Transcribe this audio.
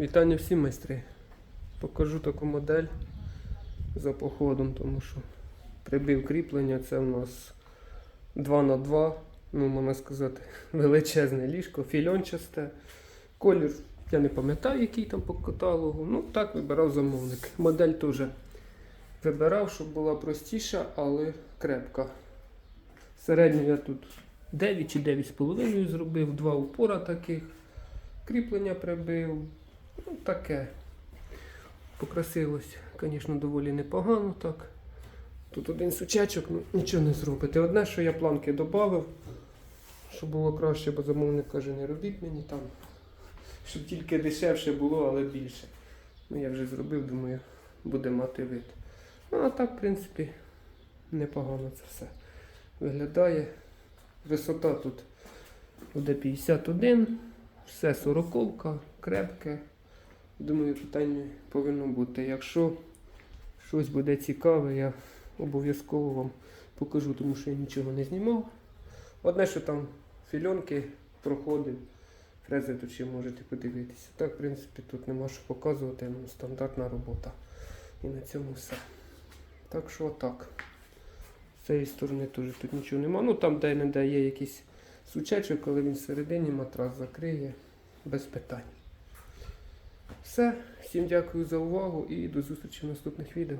Вітання всім майстри. Покажу таку модель за походом, тому що прибив кріплення. Це у нас 2 на 2 ну можна сказати, величезне ліжко, фільончасте. Колір, я не пам'ятаю, який там по каталогу. Ну так вибирав замовник. Модель теж вибирав, щоб була простіша, але крепка. Середню я тут 9 чи 9,5 зробив, два упора таких. Кріплення прибив. Ну, таке. Покрасилось, звісно, доволі непогано так. Тут один сучечок, ну нічого не зробити. Одне, що я планки додав, щоб було краще, бо замовник каже, не робіть мені там. Щоб тільки дешевше було, але більше. Ну я вже зробив, думаю, буде мати вид. Ну а так, в принципі, непогано це все виглядає. Висота тут буде 51, все сороковка, крепке. Думаю, питання повинно бути. Якщо щось буде цікаве, я обов'язково вам покажу, тому що я нічого не знімав. Одне, що там фільонки проходив, фрези тут ще можете подивитися. Так, в принципі, тут нема що показувати, ну, стандартна робота. І на цьому все. Так що отак. З цієї сторони теж тут нічого нема. Ну там де-не-де є якийсь сучечок, коли він всередині матрас закриє, без питань. Все, всім дякую за увагу і до зустрічі в наступних відео.